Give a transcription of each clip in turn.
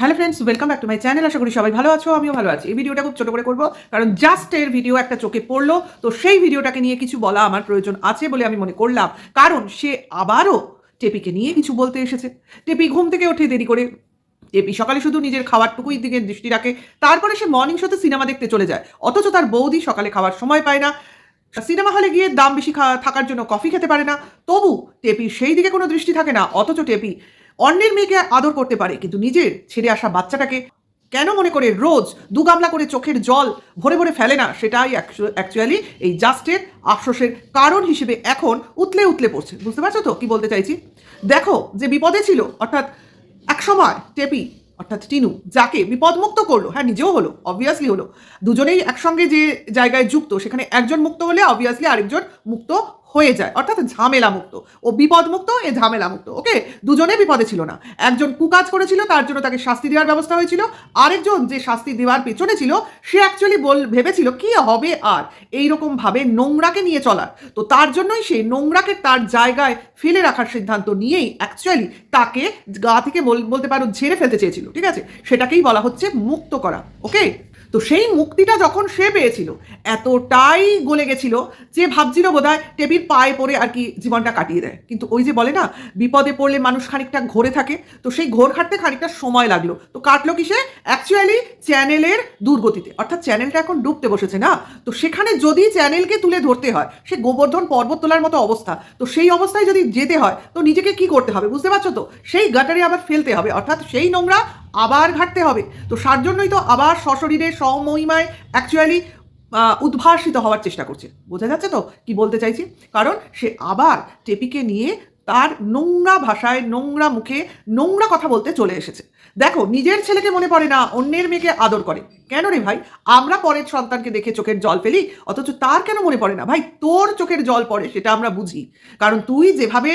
Hello friends welcome back to my channel আশা করি সবাই ভালো আছো, আমিও ভালো আছি। এই ভিডিওটা খুব ছোট করে করব, কারণ জাস্ট এর ভিডিও একটা চোখে পড়ল। তো সেই ভিডিওটাকে নিয়ে কিছু বলা আমার প্রয়োজন আছে বলে আমি মনে করলাম। কারণ সে আবারও টেপিকে নিয়ে কিছু বলতে এসেছে। টেপি ঘুম থেকে ওঠে দেরি করে। টেপি সকালে শুধু নিজের খাওয়ারটুকুই দিকে দৃষ্টি রাখে। তারপরে সে মর্নিং শোতে সিনেমা দেখতে চলে যায়। অথচ তার বৌদি সকালে খাওয়ার সময় পায় না। সিনেমা হলে গিয়ে দাম বেশি থাকার জন্য কফি খেতে পারে না। তবু টেপি সেই দিকে কোনো দৃষ্টি থাকে না। অথচ টেপি অন্যের মেয়েকে আদর করতে পারে, কিন্তু নিজের ছেড়ে আসা বাচ্চাটাকে কেন মনে করে রোজ দু গামলা করে চোখের জল ভরে ভরে ফেলে না? সেটাই অ্যাকচুয়ালি এই জাস্টের আফসোসের কারণ হিসেবে এখন উতলে উতলে পড়ছে। বুঝতে পারছ তো কি বলতে চাইছি? দেখো যে বিপদে ছিল, অর্থাৎ একসময় টেপি, অর্থাৎ টিনু, যাকে বিপদমুক্ত করল হ্যাঁ নিজেও হলো অবভিয়াসলি হলো। দুজনেই একসঙ্গে যে জায়গায় যুক্ত, সেখানে একজন মুক্ত হলে অবভিয়াসলি আরেকজন মুক্ত হয়ে যায়। অর্থাৎ ঝামেলা মুক্ত ও বিপদ মুক্ত এ ঝামেলা মুক্ত ওকে? দুজনে বিপদে ছিল না। একজন কুকাজ করেছিল, তার জন্য তাকে শাস্তি দেওয়ার ব্যবস্থা হয়েছিল। আরেকজন যে শাস্তি দেওয়ার পেছনে ছিল, সে অ্যাকচুয়ালি বল ভেবেছিল কি হবে আর? এইরকম ভাবে নোংরাকে নিয়ে চলার। তো তার জন্যই সে নোংরাকে তার জায়গায় ফেলে রাখার সিদ্ধান্ত নিয়েই অ্যাকচুয়ালি তাকে গা থেকে বল- বলতে পারো ঝেড়ে ফেলতে চেয়েছিল। ঠিক আছে? সেটাকেই বলা হচ্ছে মুক্ত করা। ওকে? তো সেই মুক্তিটা যখন সে পেয়েছিল, এতটাই গলে গেছিল যে ভাবছিল বোধহয় টেবিল পায়ে পড়ে আর কি জীবনটা কাটিয়ে দেয়। কিন্তু ওই যে বলে না, বিপদে পড়লে মানুষ খানিকটা ঘোরে থাকে, তো সেই ঘোর খাটতে খানিকটা সময় লাগল। তো কাটলো কি সে অ্যাকচুয়ালি চ্যানেলের দুর্গতিতে। অর্থাৎ চ্যানেলটা এখন ডুবতে বসেছে না? তো সেখানে যদি চ্যানেলকে তুলে ধরতে হয়, সে গোবর্ধন পর্বত তোলার মতো অবস্থা, তো সেই অবস্থায় যদি যেতে হয়, তো নিজেকে কি করতে হবে? বুঝতে পারছ তো? সেই গাটারে আবার ফেলতে হবে। অর্থাৎ সেই নোংরা আবার ঘাটতে হবে। তো তার জন্যই তো আবার সশরীরে স্বমহিমায় অ্যাকচুয়ালি উদ্ভাসিত হওয়ার চেষ্টা করছে। বোঝা যাচ্ছে তো কি বলতে চাইছি? কারণ সে আবার টেপিকে নিয়ে তার নোংরা ভাষায়, নোংরা মুখে, নোংরা কথা বলতে চলে এসেছে। দেখো, নিজের ছেলেকে মনে পড়ে না, অন্যের মেয়েকে আদর করে। কেন রে ভাই? আমরা পরের সন্তানকে দেখে চোখের জল ফেলি, অথচ তার কেন মনে পড়ে না? ভাই, তোর চোখের জল পড়ে, সেটা আমরা বুঝি। কারণ তুই যেভাবে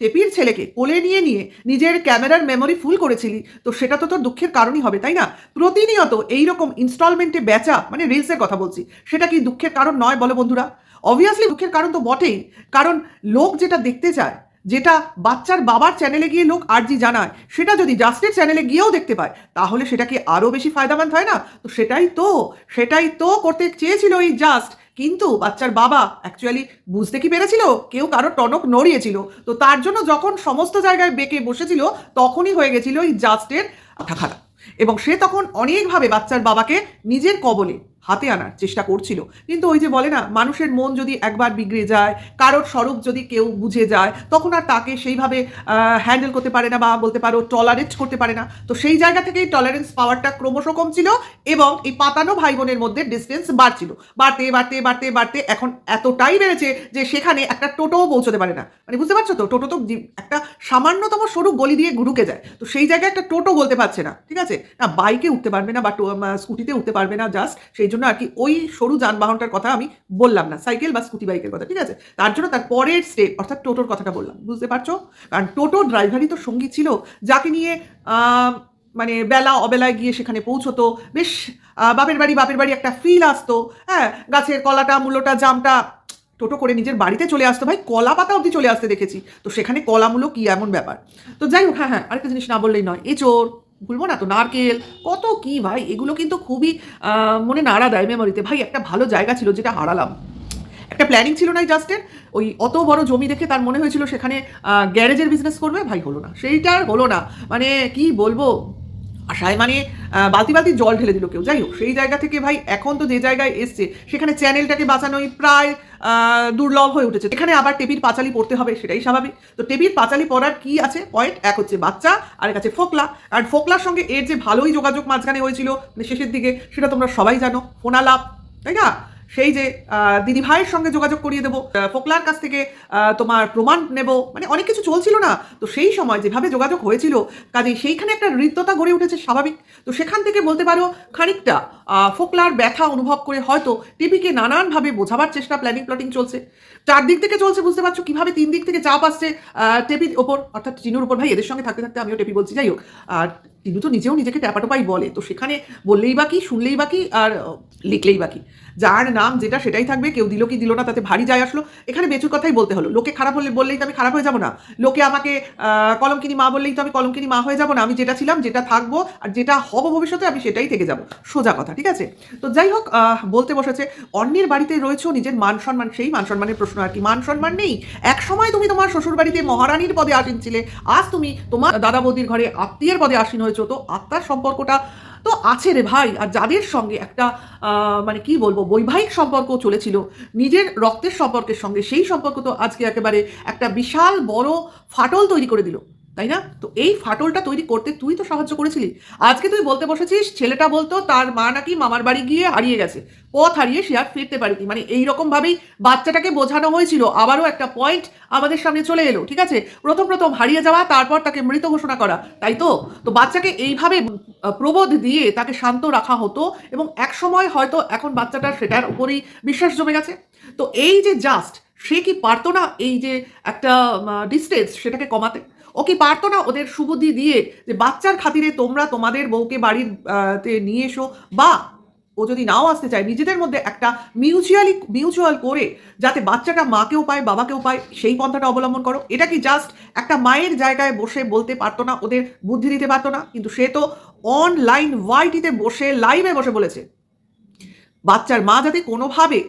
টেপির ছেলেকে কোলে নিয়ে নিয়ে নিজের ক্যামেরার মেমোরি ফুল করেছিলি, তো সেটা তো তোর দুঃখের কারণই হবে, তাই না? প্রতিনিয়ত এইরকম ইনস্টলমেন্টে বেচা মানে রিলসের কথা বলছি, সেটা কি দুঃখের কারণ নয় বলো বন্ধুরা? অবভিয়াসলি দুঃখের কারণ তো বটেই। কারণ লোক যেটা দেখতে চায়, যেটা বাচ্চার বাবার চ্যানেলে গিয়ে লোক আরজি জানায়, সেটা যদি জাস্টের চ্যানেলে গিয়েও দেখতে পায়, তাহলে সেটা কি আরও বেশি ফায়দামান হয় না? তো সেটাই তো সেটাই তো করতে চেয়েছিল এই জাস্ট কিন্তু বাচ্চার বাবা অ্যাকচুয়ালি বুঝতে কি পেরেছিল? কেউ কারও টনক নড়িয়েছিল। তো তার জন্য যখন সমস্ত জায়গায় বেঁকে বসেছিল, তখনই হয়ে গেছিল এই জাস্টের মাথা খারাপ এবং সে তখন অনেকভাবে বাচ্চার বাবাকে নিজের কবলে হাতে আনার চেষ্টা করছিল। কিন্তু ওই যে বলে না, মানুষের মন যদি একবার বিগড়ে যায়, কারোর স্বরূপ যদি কেউ বুঝে যায়, তখন আর তাকে সেইভাবে হ্যান্ডেল করতে পারে না বা বলতে পারো টলারেন্স করতে পারে না। তো সেই জায়গা থেকেই টলারেন্স পাওয়ারটা ক্রমশ কমছিল এবং এই পাতানো ভাই বোনের মধ্যে ডিস্টেন্স বাড়ছিল। বাড়তে বাড়তে বাড়তে বাড়তে এখন এতটাই বেড়েছে যে সেখানে একটা টোটোও পৌঁছতে পারে না। মানে বুঝতে পারছ তো? টোটো তো একটা সামান্যতম সরু গলি দিয়ে ঢুকে যায়। তো সেই জায়গায় একটা টোটো বলতে পারছে না, ঠিক আছে? না বাইকে উঠতে পারবে না বা স্কুটিতে উঠতে পারবে না জাস্ট সেই জন্য আর কি ওই সরু যানবাহনটার কথা আমি বললাম না, সাইকেল বা স্কুটি বাইকের কথা, ঠিক আছে? তার জন্য তার পরের স্টেপ অর্থাৎ টোটোর কথাটা বললাম, বুঝতে পারছ? কারণ টোটো ড্রাইভারই তো সঙ্গী ছিল, যাকে নিয়ে মানে বেলা অবেলায় গিয়ে সেখানে পৌঁছতো, বেশ বাপের বাড়ি বাপের বাড়ি একটা ফিল আসতো হ্যাঁ? গাছের কলাটা, মূলোটা, জামটা, টোটো করে নিজের বাড়িতে চলে আসতো, ভাই কলা পাতা অবধি চলে আসতে দেখেছি, তো সেখানে কলামূলো কি এমন ব্যাপার? তো যাই হোক হ্যাঁ হ্যাঁ আরেকটা জিনিস না বললেই নয় এচোর ভুলবো না তো, নারকেল, কত কি ভাই, এগুলো কিন্তু খুবই মনে নাড়া দেয় মেমোরিতে ভাই, একটা ভালো জায়গা ছিল যেটা হারালাম। একটা প্ল্যানিং ছিল না জাস্টের ওই অত বড় জমি দেখে তার মনে হয়েছিল সেখানে গ্যারেজের বিজনেস করবে? ভাই, হলো না। সেইটা আর হলো না। মানে কি বলব? আশায় মানে বালতি বালতি জল ঢেলে দিল কেউ। যাই হোক, সেই জায়গা থেকে ভাই এখন তো যে জায়গায় এসছে, সেখানে চ্যানেলটাকে বাঁচানোই প্রায় দুর্লভ হয়ে উঠেছে। এখানে আবার টেপির পাঁচালি পড়তে হবে, সেটাই স্বাভাবিক। তো টেপির পাঁচালি পড়ার কি আছে? পয়েন্ট এক হচ্ছে বাচ্চা, আর এক আছে ফোকলা। আর ফোকলার সঙ্গে এর যে ভালোই যোগাযোগ মাঝখানে হয়েছিল মানে শেষের দিকে, সেটা তোমরা সবাই জানো। ফোনালাপ, তাই না? সেই যে দিদি ভাইয়ের সঙ্গে যোগাযোগ করিয়ে দেবো ফোকলার কাছ থেকে তোমার প্রমাণ নেব মানে অনেক কিছু চলছিল না। তো সেই সময় যেভাবে যোগাযোগ হয়েছিল, কাজে সেইখানে একটা হৃদ্যতা গড়ে উঠেছে স্বাভাবিক। তো সেখান থেকে বলতে পারো, খানিকটা ফোকলার ব্যথা অনুভব করে হয়তো টিভিকে নানানভাবে বোঝাবার চেষ্টা প্ল্যানিং প্লটিং চলছে। চারদিক থেকে চলছে, বুঝতে পারছ কীভাবে তিন দিক থেকে চাপ আসছে টেপির ওপর, অর্থাৎ চিনুর ওপর ভাই এদের সঙ্গে থাকতে থাকতে আমিও টেপি বলছি, যাই হোক। আর টিনু তো নিজেও নিজেকে ট্যাপাটোপাই বলে। তো সেখানে বললেই বা কি, শুনলেই বা কি, আর লিখলেই বা কি। যার নাম যেটা সেটাই থাকবে, কেউ দিল কি দিল না, তাতে ভারী যায় আসলো। এখানে বেচুর কথাই বলতে হলো। লোকে খারাপ হলে বললেই তো আমি খারাপ হয়ে যাব না। লোকে আমাকে কলমকিনি মা বললেই তো আমি কলমকিনি মা হয়ে যাব না। আমি যেটা ছিলাম, যেটা থাকব আর যেটা হব ভবিষ্যতে, আমি সেটাই থেকে যাব। সোজা কথা, ঠিক আছে? তো যাই হোক বলতে বসেছে, অন্যের বাড়িতে রয়েছে নিজের মান সম্মান, সেই মান সম্মানের প্রশ্ন আর কি। মান সম্মান নেই। এক সময় তুমি তোমার শ্বশুর বাড়িতে মহারানীর পদে আসীন ছিলে। আজ তুমি তোমার দাদা বৌদির ঘরে আত্মীয়ের পদে আসীন হয়েছো। তো আত্মার সম্পর্কটা তো আছে রে ভাই। আর যাদের সঙ্গে একটা মানে কি বলব, বৈবাহিক সম্পর্ক চলেছিল, নিজের রক্তের সম্পর্কের সঙ্গে, সেই সম্পর্ক তো আজকে একেবারে একটা বিশাল বড় ফাটল তৈরি করে দিল। তাই না? তো এই ফাটলটা তৈরি করতে তুই তো সাহায্য করেছিলি। আজকে তুই বলতে বসেছিস, ছেলেটা বলতো, তার মা নাকি মামার বাড়ি গিয়ে হারিয়ে গেছে। পথ হারিয়ে সে আর ফিরতে পারেনি। মানে এই রকম ভাবেই বাচ্চাটাকে বোঝানো হয়েছিল। আবারও একটা পয়েন্ট আমাদের সামনে চলে এলো, ঠিক আছে? প্রথম প্রথম হারিয়ে যাওয়া, তারপর তাকে মৃত ঘোষণা করা, তাই তো? তো বাচ্চাকে এইভাবে প্রবোধ দিয়ে তাকে শান্ত রাখা হতো এবং এক সময় হয়তো এখন বাচ্চাটার সেটার উপরেই বিশ্বাস জমে গেছে। তো এই যে জাস্ট সে কি পারতো না এই যে একটা ডিস্টেন্স সেটাকে কমাতে? ও কি পারতো না ওদের সুবুদ্ধি দিয়ে যে বাচ্চার খাতিরে তোমরা তোমাদের বউকে বাড়ির নিয়ে এসো। বা ও যদি নাও আসতে চায়, নিজেদের মধ্যে একটা মিউচুয়ালি মিউচুয়াল করে যাতে বাচ্চাটা মাকেও পায়, বাবাকেও পায়, সেই পন্থাটা অবলম্বন করো। এটা কি জাস্ট একটা মায়ের জায়গায় বসে বলতে পারতো না, ওদের বুদ্ধি দিতে পারতো না? কিন্তু সে তো অনলাইন ওয়াইটিতে বসে লাইভে বসে বলেছে। বাচ্চার মা যাতে কোনোভাবে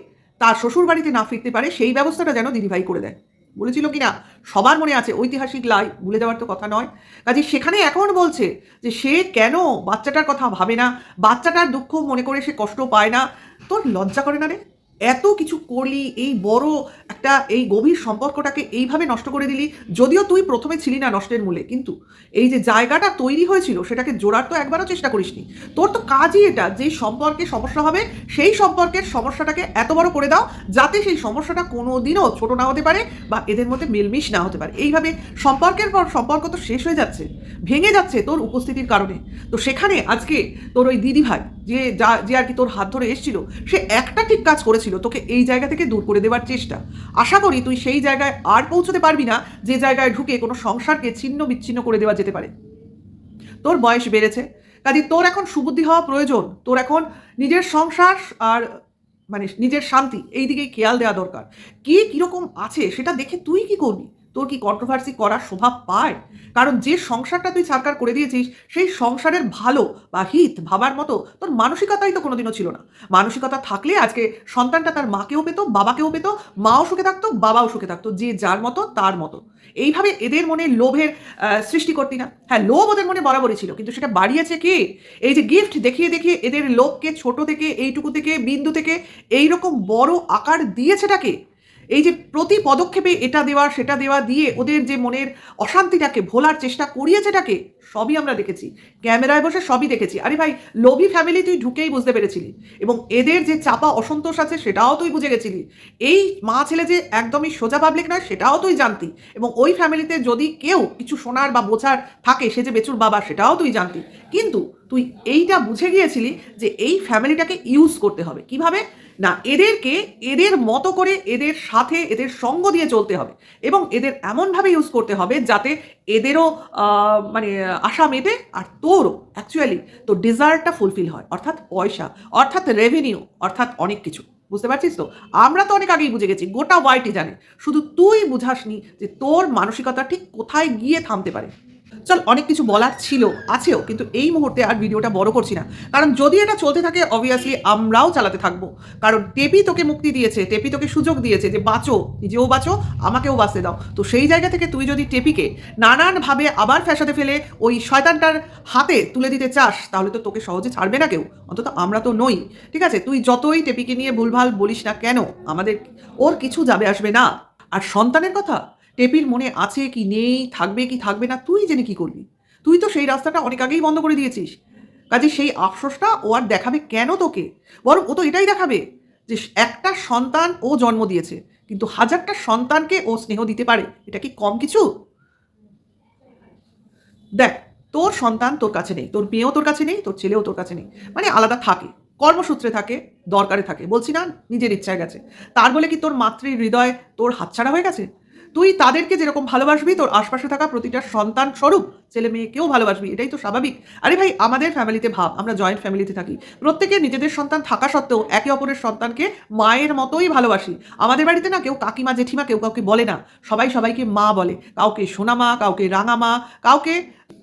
তার শ্বশুর বাড়িতে না ফিরতে পারে, সেই ব্যবস্থাটা যেন দিদিভাই করে দেয়। বলেছিল কি না সবার মনে আছে, ঐতিহাসিক লাই, ভুলে যাওয়ার তো কথা নয়। কাজে সেখানে এখন বলছে যে সে কেন বাচ্চাটার কথা ভাবে না? বাচ্চাটার দুঃখ মনে করে সে কষ্ট পায় না? তোর লজ্জা করে না রে? এত কিছু করলি, এই বড় একটা, এই গভীর সম্পর্কটাকে এইভাবে নষ্ট করে দিলি, যদিও তুই প্রথমে ছিলি না নষ্টের মূলে, কিন্তু এই যে জায়গাটা তৈরি হয়েছিল, সেটাকে জোড়ার তো একবারও চেষ্টা করিসনি। তোর তো কাজই এটা যেই সম্পর্কে সমস্যা হবে, সেই সম্পর্কের সমস্যাটাকে এত বড় করে দাও, যাতে সেই সমস্যাটা কোনো দিনও ছোট না হতে পারে বা এদের মধ্যে মিলমিশ না হতে পারে। এইভাবে সম্পর্কের পর সম্পর্ক তো শেষ হয়ে যাচ্ছে, ভেঙে যাচ্ছে তোর উপস্থিতির কারণে। তো সেখানে আজকে তোর ওই দিদি ভাই যে যা, যে আর কি তোর হাত ধরে এসেছিল, সে একটা ঠিক কাজ করেছিল, তোকে এই জায়গা থেকে দূর করে দেওয়ার চেষ্টা। আশা করি তুই সেই জায়গায় আর পৌঁছতে পারবি না, যে জায়গায় ঢুকে কোনো সংসারকে ছিন্ন বিচ্ছিন্ন করে দেওয়া যেতে পারে। তোর বয়স বেড়েছে, কাজে তোর এখন সুবুদ্ধি হওয়া প্রয়োজন। তোর এখন নিজের সংসার আর মানে নিজের শান্তি, এই দিকেই খেয়াল দেওয়া দরকার। কে কীরকম আছে, সেটা দেখে তুই কি করবি? তোর কি কন্ট্রোভার্সি করার স্বভাব পায়? কারণ যে সংসারটা তুই সরকার করে দিয়েছিস, সেই সংসারের ভালো বা হিত ভাবার মতো তোর মানসিকতাই তো কোনোদিনও ছিল না। মানসিকতা থাকলে আজকে সন্তানটা তার মাকেও পেতো, বাবাকেও পেতো, মাও সুখে থাকতো, বাবাও সুখে থাকতো, যে যার মতো, তার মতো। এইভাবে এদের মনে লোভের সৃষ্টি করতি না। হ্যাঁ লোভ ওদের মনে বরাবরই ছিল, কিন্তু সেটা বাড়িয়েছে কে? এই যে গিফট দেখিয়ে দেখিয়ে এদের লোককে ছোট থেকে, এইটুকু থেকে, বিন্দু থেকে এই রকম বড় আকার দিয়েছেটাকে এই যে প্রতি পদক্ষেপে এটা দেওয়া, সেটা দেওয়া দিয়ে ওদের যে মনের অশান্তিটাকে ভোলার চেষ্টা করিয়েছেটাকে সবই আমরা দেখেছি। ক্যামেরায় বসে সবই দেখেছি। আরে ভাই, লোভী ফ্যামিলি তুই ঢুকেই বুঝতে পেরেছিলি। এবং এদের যে চাপা অসন্তোষ আছে, সেটাও তুই বুঝে গেছিলি। এই মা ছেলে যে একদমই সোজা পাবলিক নয়, সেটাও তুই জানতি। এবং ওই ফ্যামিলিতে যদি কেউ কিছু শোনার বা বোঝার থাকে, সে যে বেচুর বাবা, সেটাও তুই জানতি। কিন্তু তুই এইটা বুঝে গিয়েছিলি যে এই ফ্যামিলিটাকে ইউজ করতে হবে। কীভাবে? না, এদেরকে এদের মতো করে এদের সাথে এদের সঙ্গ দিয়ে চলতে হবে এবং এদের এমনভাবে ইউজ করতে হবে যাতে এদেরও মানে আশা মেটে আর তোরও অ্যাকচুয়ালি তোর ডিজায়ারটা ফুলফিল হয়। অর্থাৎ পয়সা, অর্থাৎ রেভিনিউ অর্থাৎ অনেক কিছু। বুঝতে পারছিস তো? আমরা তো অনেক আগেই বুঝে গেছি, গোটা ওয়াইটি জানে। শুধু তুই বুঝাসনি যে তোর মানসিকতা ঠিক কোথায় গিয়ে থামতে পারে। চল, অনেক কিছু বলার ছিল, আছেও, কিন্তু এই মুহূর্তে আর ভিডিওটা বড় করছি না। কারণ যদি এটা চলতে থাকে অবভিয়াসলি আমরাও চালাতে থাকব। কারণ টেপি তোকে মুক্তি দিয়েছে, টেপি তোকে সুযোগ দিয়েছে যে বাঁচো, নিজেও বাঁচো, আমাকেও বাঁচতে দাও। তো সেই জায়গা থেকে তুই যদি টেপিকে নানানভাবে আবার ফ্যাসাতে ফেলে ওই শয়তানটার হাতে তুলে দিতে চাস, তাহলে তো তোকে সহজে ছাড়বে না কেউ। অন্তত আমরা তো নই। ঠিক আছে? তুই যতই টেপিকে নিয়ে ভুলভাল বলিস না কেন, আমাদের, ওর কিছু যাবে আসবে না। আর সন্তানের কথা? টেপির মনে আছে কি নেই, থাকবে কি থাকবে না, তুই জেনে কি করবি? তুই তো সেই রাস্তাটা অনেক আগেই বন্ধ করে দিয়েছিস। কাজে সেই আফসোসটা ও আর দেখাবে কেন তোকে? বরং ও তো এটাই দেখাবে যে একটা সন্তান ও জন্ম দিয়েছে, কিন্তু হাজারটা সন্তানকে ও স্নেহ দিতে পারে। এটা কি কম কিছু? দেখ, তোর সন্তান তোর কাছে নেই, তোর মেয়েও তোর কাছে নেই, তোর ছেলেও তোর কাছে নেই। মানে আলাদা থাকে, কর্মসূত্রে থাকে, দরকারে থাকে। বলছি না, নিজের ইচ্ছায় গেছে। তার বলে কি তোর মাতৃ হৃদয় তোর হাতছাড়া হয়ে গেছে? তুই তাদেরকে যেরকম ভালোবাসবি, তোর আশপাশে থাকা প্রতিটা সন্তান স্বরূপ ছেলে মেয়েকেও ভালোবাসবি, এটাই তো স্বাভাবিক। আরে ভাই, আমাদের ফ্যামিলিতে ভাব, আমরা জয়েন্ট ফ্যামিলিতে থাকি। প্রত্যেকে নিজেদের সন্তান থাকা সত্ত্বেও একে অপরের সন্তানকে মায়ের মতোই ভালোবাসি। আমাদের বাড়িতে না কেউ কাকিমা, জেঠিমা কেউ কাউকে বলে না। সবাই সবাইকে মা বলে। কাউকে সোনা মা কাউকে রাঙা মা কাউকে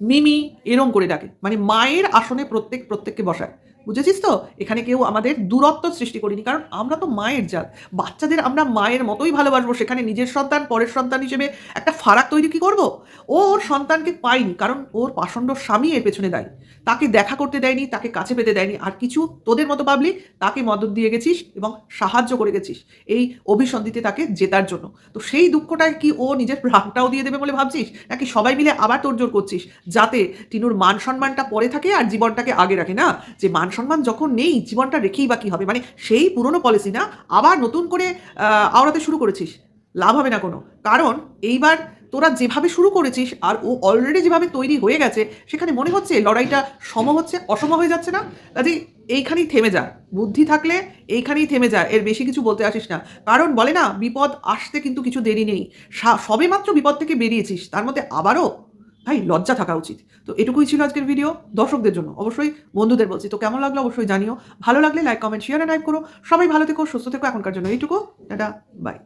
মিমি, এরম করে ডাকে। মানে মায়ের আসনে প্রত্যেক, প্রত্যেককে বসায়। বুঝেছিস তো? এখানে কেউ আমাদের দূরত্ব সৃষ্টি করিনি। কারণ আমরা তো মায়ের জাত। বাচ্চাদের আমরা মায়ের মতোই ভালোবাসবো। সেখানে নিজের সন্তান, পরের সন্তান হিসেবে একটা ফারাক তৈরি কি করব? ও ওর সন্তানকে পায়নি। কারণ ওর পাষণ্ড স্বামী এর পেছনে দায়ী। তাকে দেখা করতে দেয়নি, তাকে কাছে পেতে দেয়নি। আর কিছু তোদের মতো পাবলি তাকে মদত দিয়ে গেছিস এবং সাহায্য করে গেছিস। এই অভিসন্ধিতে তাকে জেতার জন্য। তো সেই দুঃখটায় কি ও নিজের প্রাণটাও দিয়ে দেবে বলে ভাবছিস? নাকি সবাই মিলে আবার তোড়জোড় করছিস? যাতে টিনুর মান সম্মানটা পরে থাকে আর জীবনটাকে আগে রাখে, না? যে মান সম্মান যখন নেই, জীবনটা রেখেই বা কী হবে? মানে সেই পুরনো পলিসি না, আবার নতুন করে আওড়াতে শুরু করেছিস, লাভ হবে না কোনো। কারণ এইবার তোরা যেভাবে শুরু করেছিস, আর ও অলরেডি যেভাবে তৈরি হয়ে গেছে, সেখানে মনে হচ্ছে লড়াইটা সম হচ্ছে, অসম হয়ে যাচ্ছে না? কাজেই এইখানেই থেমে যা। বুদ্ধি থাকলে এইখানেই থেমে যা, এর বেশি কিছু বলতে আসিস না। কারণ বলে না, বিপদ আসতে কিন্তু কিছু দেরি নেই। সবে মাত্র বিপদ থেকে বেরিয়েছিস, তার মধ্যে আবারও ভাই, লজ্জা থাকা উচিত। তো এটুকুই ছিল আজকের ভিডিও দর্শকদের জন্য অবশ্যই, বন্ধুদের বলছি, তো কেমন লাগল অবশ্যই জানিও। ভালো লাগলে লাইক কমেন্ট শেয়ার অ্যান্ড করো। সবাই ভালো থেকো, সুস্থ থেকো, এখনকার জন্য এইটুকু। Tata bye